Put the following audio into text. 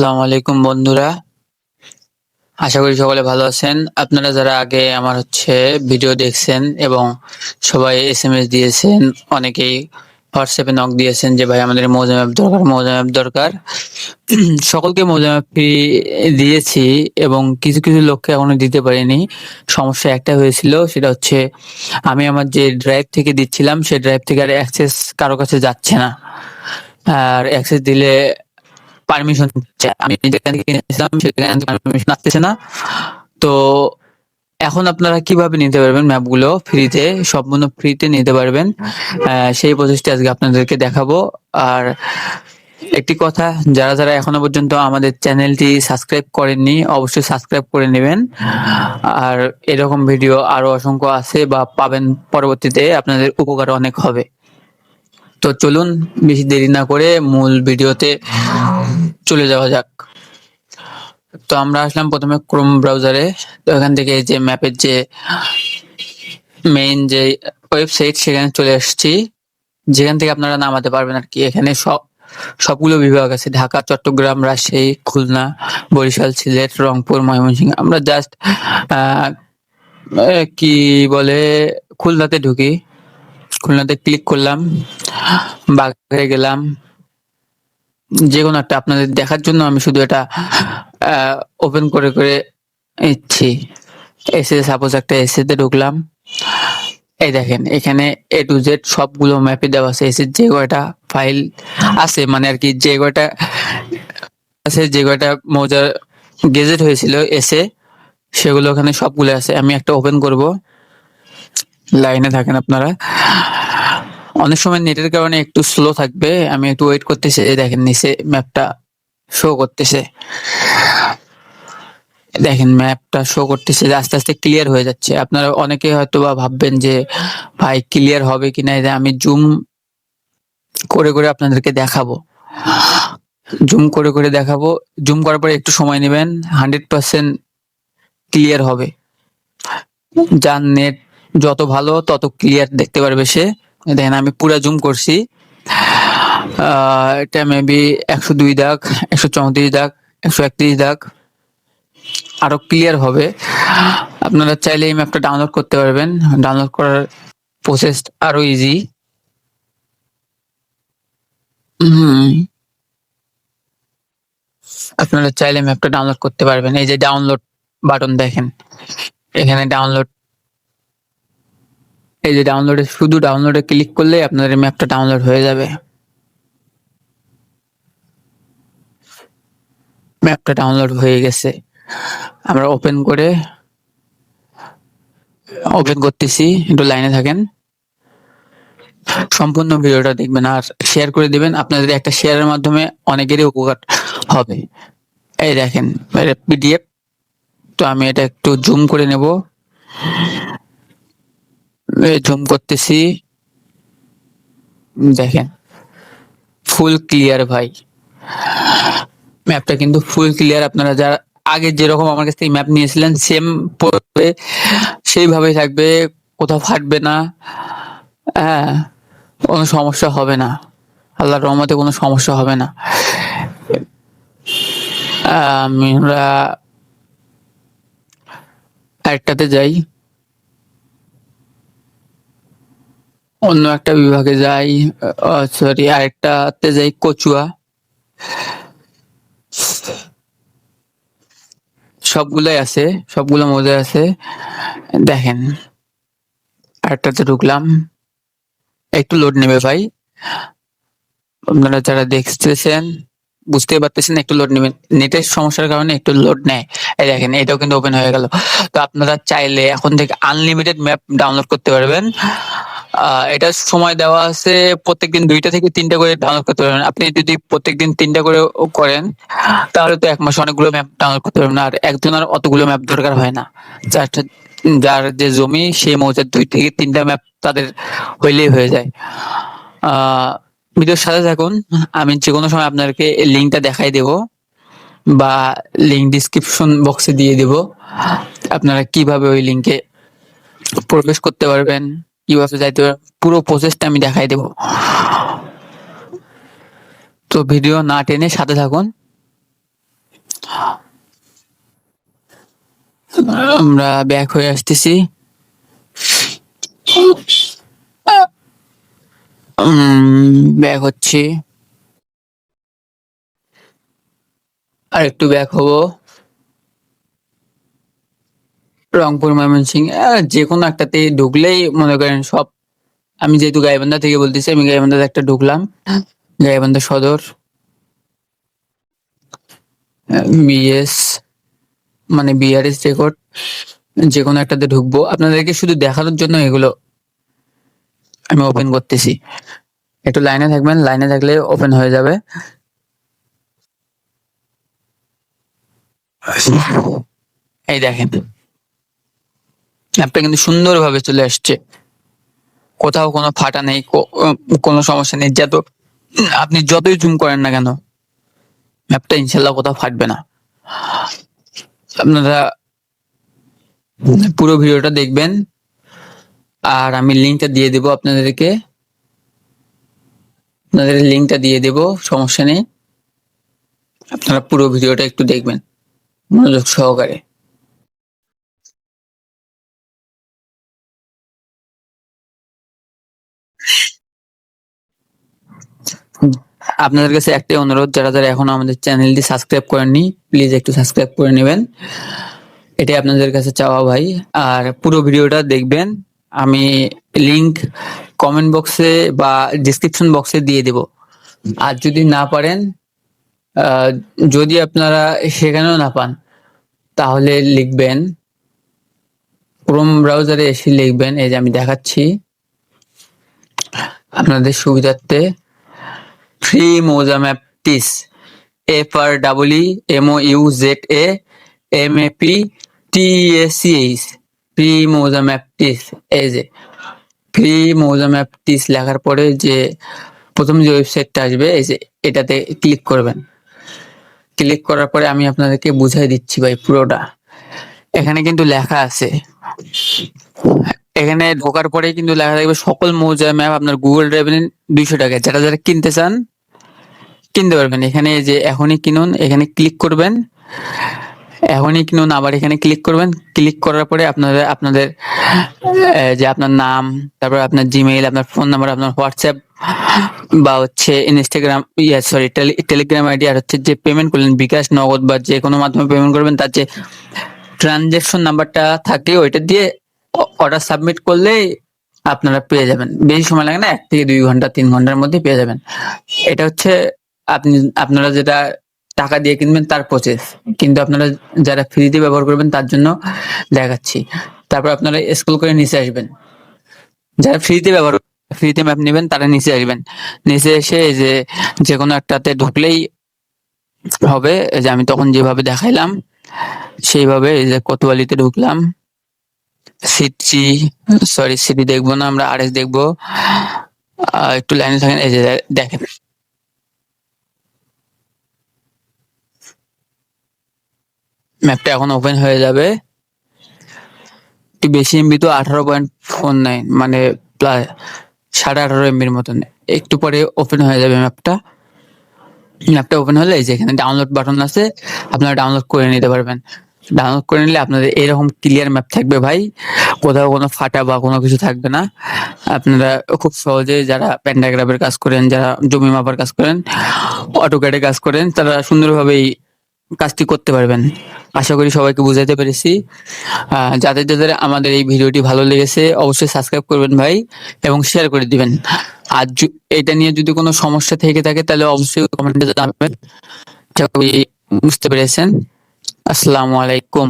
আসসালামু আলাইকুম বন্ধুরা। আশা করি সকলে ভালো আছেন। আপনারা যারা আগে আমার হচ্ছে ভিডিও দেখছেন এবং সবাই এস এম এস দিয়েছেন, অনেকেই হোয়াটসঅ্যাপে নক দিয়েছেন যে, ভাই, আমাদের মৌজা ম্যাপ দরকার, মৌজা ম্যাপ দরকার। সকলকে মৌজা ম্যাপ ফ্রি দিয়েছি এবং কিছু কিছু লোককে এখনও দিতে পারিনি। সমস্যা একটা হয়েছিল, সেটা হচ্ছে আমি আমার যে ড্রাইভ থেকে দিচ্ছিলাম সেই ড্রাইভ থেকে আর অ্যাক্সেস কারও কাছে যাচ্ছে না। আর অ্যাক্সেস দিলে পারমিশন আমি যেখান থেকে কিনেছিলাম সেখান পারমিশন আসতেছে না। তো এখন আপনারা কীভাবে নিতে পারবেন ম্যাপগুলো ফ্রিতে সম্পূর্ণ ফ্রিতে নিতে পারবেন। সেই প্রসেসটি আজকে আপনাদেরকে দেখাবো। আর একটি কথা, যারা যারা এখনও পর্যন্ত আমাদের চ্যানেলটি সাবস্ক্রাইব করেননি, অবশ্যই সাবস্ক্রাইব করে নেবেন। আর এরকম ভিডিও আরও অসংখ্য আছে বা পাবেন পরবর্তীতে, আপনাদের উপকার অনেক হবে। তো চলুন, বেশি দেরি না করে মূল ভিডিওতে চলে যাওয়া যাক। তো আমরা আসলাম প্রথমে ক্রোম ব্রাউজারে তো এখান থেকে যে ম্যাপের যে মেইন যে ওয়েবসাইট সেখানে চলে আসছি। যেখান থেকে আপনারা নামাতে পারবেন আর কি। এখানে সব, সবগুলো বিভাগ আছে। ঢাকা, চট্টগ্রাম, রাজশাহী, খুলনা, বরিশাল, সিলেট, রংপুর, ময়মনসিংহ। আমরা জাস্ট কি বলে, খুলনাতে ঢুকি। খুলনাতে ক্লিক করলাম। বাঘে গেলাম। যে কোনো একটা আপনাদের দেখার জন্য আমি শুধু এটা ওপেন করে করে ইচ্ছি এসে সাপোজ একটা এসে তে ঢুকলাম। এই দেখেন, এখানে এ টু জেড সবগুলো ম্যাপে দেওয়া আছে। এসে যে কয়টা ফাইল আছে মানে আর কি যে কয়টা আছে, যে কয়টা মৌজার গেজেট হয়েছিল এসে সেগুলো ওখানে সবগুলো আছে। আমি একটা ওপেন করব। লাইনে থাকেন আপনারা। অনেক সময় নেটের কারণে একটু স্লো থাকবে, আমি একটু ওয়েট করতেছি। এই দেখেন, নিচে ম্যাপটা শো করতেছে। দেখেন ম্যাপটা শো করতেছে আস্তে আস্তে ক্লিয়ার হয়ে যাচ্ছে। আপনারা অনেকে হয়তো বা ভাববেন যে, ভাই ক্লিয়ার হবে কিনা? যে আমি জুম করে করে আপনাদেরকে দেখাবো। জুম করে করে দেখাবো। জুম করার পরে একটু সময় নেবেন। হান্ড্রেড পার্সেন্ট ক্লিয়ার হবে। যার নেট যত ভালো, তত ক্লিয়ার দেখতে পারবে সে। দেখেন, আমি পুরো জুম করছি। এটা মেবি একশো দুই দাগ, একশো চৌত্রিশ দাগ, একশো একত্রিশ দাগ। আরও ক্লিয়ার হবে। আপনারা চাইলে এই ম্যাপটা ডাউনলোড করতে পারবেন। ডাউনলোড করার প্রসেস আরও ইজি আপনারা চাইলে ম্যাপটা ডাউনলোড করতে পারবেন। এই যে ডাউনলোড বাটন দেখেন। এখানে ডাউনলোড এই যে ডাউনলোডে শুধু ডাউনলোডে ক্লিক করলে আপনাদের ম্যাপটা ডাউনলোড হয়ে যাবে। ম্যাপটা ডাউনলোড হয়ে গেছে। আমরা ওপেন করে ওপেন করতেছি, একটু লাইনে থাকেন। সম্পূর্ণ ভিডিওটা দেখবেন আর শেয়ার করে দিবেন। আপনাদের একটা শেয়ারের মাধ্যমে অনেকেরই উপকার হবে। এই দেখেন পিডিএফ তো আমি এটা একটু জুম করে নেব। জুম করতেছি। দেখেন। ফুল ক্লিয়ার ভাই। ম্যাপটা কিন্তু ফুল ক্লিয়ার আপনারা যারা আগে যেরকম আমার কাছ থেকে ম্যাপ নিয়েছিলেন সেম পড়বে। সেইভাবেই থাকবে। কোথাও ফাটবে না। হ্যাঁ কোনো সমস্যা হবে না। আল্লাহর রহমতে কোনো সমস্যা হবে না। আমরা আরেকটাতে যাই। অন্য একটা বিভাগে যাই সরি আরেকটাতে যাই কচুয়া। সবগুলাই আছে, সবগুলো মজা আছে। দেখেন, আরেকটাতে ঢুকলাম। একটু লোড নেবে ভাই। আপনারা যারা দেখতেছেন বুঝতে পারতেছেন, একটু লোড নেবেন। নেটের সমস্যার কারণে একটু লোড নেয়। এই দেখেন, এটাও কিন্তু ওপেন হয়ে গেল। তো আপনারা চাইলে এখন থেকে আনলিমিটেড ম্যাপ ডাউনলোড করতে পারবেন। এটার সময় দেওয়া আছে প্রত্যেকদিন দুইটা থেকে তিনটা করে ডাউনলোড করতে পারবেন। আপনি যদি প্রত্যেকদিন তিনটা করে করেন, তাহলে তো এক মাসে অনেকগুলো ম্যাপ ডাউনলোড করতে পারবেন। আর একজনের অতগুলো ম্যাপ দরকার হয় না। যার যার যে জমি, সেই মৌজার দুই থেকে তিনটা ম্যাপ তাদের হইলেই হয়ে যায়। ভিডিওর সাথে থাকুন। আমি যে কোনো সময় আপনাদেরকে লিঙ্কটা দেখাই দেব বা লিঙ্ক ডিসক্রিপশন বক্সে দিয়ে দেব। আপনারা কীভাবে ওই লিঙ্কে প্রবেশ করতে পারবেন। কীভাবে যাইতে পুরো প্রসেসটা আমি দেখাই দেব। তো ভিডিও না টেনে সাথে থাকুন। আমরা ব্যাক হয়ে আসতেছি। ব্যাক হচ্ছি। আর একটু ব্যাক হব। রংপুর ময়মনসিং যে কোনো একটাতে ঢুকলেই মনে করেন সব। আমি যেহেতু গাইবান্ধা থেকে বলতেছি, আমি গাইবান্ধাতে একটা ঢুকলাম। গাইবান্ধা সদর বিএস মানে বিআরএস রেকর্ড যে কোনো একটাতে ঢুকবো। আপনাদেরকে শুধু দেখানোর জন্য এগুলো আমি ওপেন করতেছি। একটু লাইনে থাকবেন, লাইনে থাকলে ওপেন হয়ে যাবে। এই দেখেন। অ্যাপটা কিন্তু সুন্দরভাবে চলে আসছে। কোথাও কোনো ফাটা নেই কোনো সমস্যা নেই। যত আপনি যতই জুম করেন না কেন অ্যাপটা ইনশাল্লাহ কোথাও ফাটবে না। আপনারা পুরো ভিডিওটা দেখবেন। আর আমি লিঙ্কটা দিয়ে দেব আপনাদেরকে। আপনাদের লিঙ্কটা দিয়ে দেব, সমস্যা নেই। আপনারা পুরো ভিডিওটা একটু দেখবেন। মনোযোগ সহকারে। আপনাদের কাছে একটাই অনুরোধ, যারা যারা এখনও আমাদের চ্যানেলটি সাবস্ক্রাইব করেননি প্লিজ একটু সাবস্ক্রাইব করে নেবেন। এটাই আপনাদের কাছে চাওয়া ভাই। আর পুরো ভিডিওটা দেখবেন, আমি লিংক কমেন্ট বক্সে বা ডিসক্রিপশন বক্সে দিয়ে দেব। আর যদি না পারেন যদি আপনারা সেখানেও না পান, তাহলে লিখবেন ক্রোম ব্রাউজারে এসে লিখবেন, এই যে আমি দেখাচ্ছি। আপনাদের সুবিধার্থে ফ্রি মোজা map টিস F R double M O U Z A M A P T A C H free মোজা ম্যাপ টিস এই যে ফ্রি মোজা ম্যাপ টিস লেখার পরে যে প্রথম যে ওয়েবসাইটটা আসবে, এই যে এটাতে ক্লিক করবেন। ক্লিক করার পরে আমি আপনাদেরকে বুঝাই দিচ্ছি ভাই পুরোটা। এখানে কিন্তু লেখা আছে। এখানে ঢোকার পরে কিন্তু লেখা থাকবে সকল মৌজা ম্যাপ আপনার গুগল ড্রাইভে দুইশো টাকা। যারা যারা কিনতে চান, কিনতে পারবেন। এখানে যে এখনই কিনুন, এখানে ক্লিক করবেন। এখনই কিনুন, আবার এখানে ক্লিক করবেন। ক্লিক করার পরে আপনাদের আপনাদের যে আপনার নাম, তারপর আপনার জিমেইল আপনার ফোন নাম্বার আপনার হোয়াটসঅ্যাপ বা হচ্ছে Instagram yeah sorry Telegram ID আর হচ্ছে যে পেমেন্ট করলেন বিকাশ, নগদ বা যে কোনো মাধ্যমে পেমেন্ট করবেন, তার যে ট্রানজেকশন নাম্বারটা থাকে, ওইটা দিয়ে অর্ডার সাবমিট করলেই আপনারা পেয়ে যাবেন। বেশি সময় লাগে না, এক থেকে দুই ঘণ্টা, তিন ঘণ্টার মধ্যে পেয়ে যাবেন। এটা হচ্ছে আপনি, আপনারা যেটা টাকা দিয়ে কিনবেন তার প্রসেস কিন্তু আপনারা যারা ফ্রিতে ব্যবহার করবেন তার জন্য দেখাচ্ছি। তারপর আপনারা স্কুল করে নিচে আসবেন। যারা ফ্রিতে ব্যবহার ফ্রিতে ম্যাপ নেবেন, তারা নিচে আসবেন। নিচে এসে যে যে কোনো একটাতে ঢুকলেই হবে। যে আমি তখন যেভাবে দেখাইলাম, সেইভাবে এই যে কোতোয়ালিতে ঢুকলাম। সিটি সরি সিটি দেখব না, আমরা আরএস দেখব। একটু লাইনে থাকেন, এই যে দেখেন। ম্যাপটা এখন ওপেন হয়ে যাবে। একটু বেশি এমবি তো আঠারো পয়েন্ট ফোর নাইন মানে প্রায় সাড়ে আঠারো এমবির মতন। একটু পরে ওপেন হয়ে যাবে ম্যাপটা। ম্যাপটা ওপেন হলে এই যে এখানে ডাউনলোড বাটন আছে, আপনারা ডাউনলোড করে নিতে পারবেন। ডাউনলোড করে নিলে আপনাদের এরকম ক্লিয়ার ম্যাপ থাকবে ভাই। কোথাও কোনো ফাটা বা কোনো কিছু থাকবে না। আপনারা খুব সহজে যারা প্যান্ডাগ্রাফের কাজ করেন, যারা জমি মাপার কাজ করেন অটোক্যাডে কাজ করেন, তারা সুন্দরভাবেই কাজটি করতে পারবেন। আশা করি সবাইকে বুঝাতে পেরেছি। যাদের যাদের আমাদের এই ভিডিওটি ভালো লেগেছে, অবশ্যই সাবস্ক্রাইব করবেন ভাই এবং শেয়ার করে দিবেন। আর এটা নিয়ে যদি কোনো সমস্যা থেকে থাকে, তাহলে অবশ্যই কমেন্টে জানাবেন। বুঝতে পেরেছেন। আসসালামু আলাইকুম।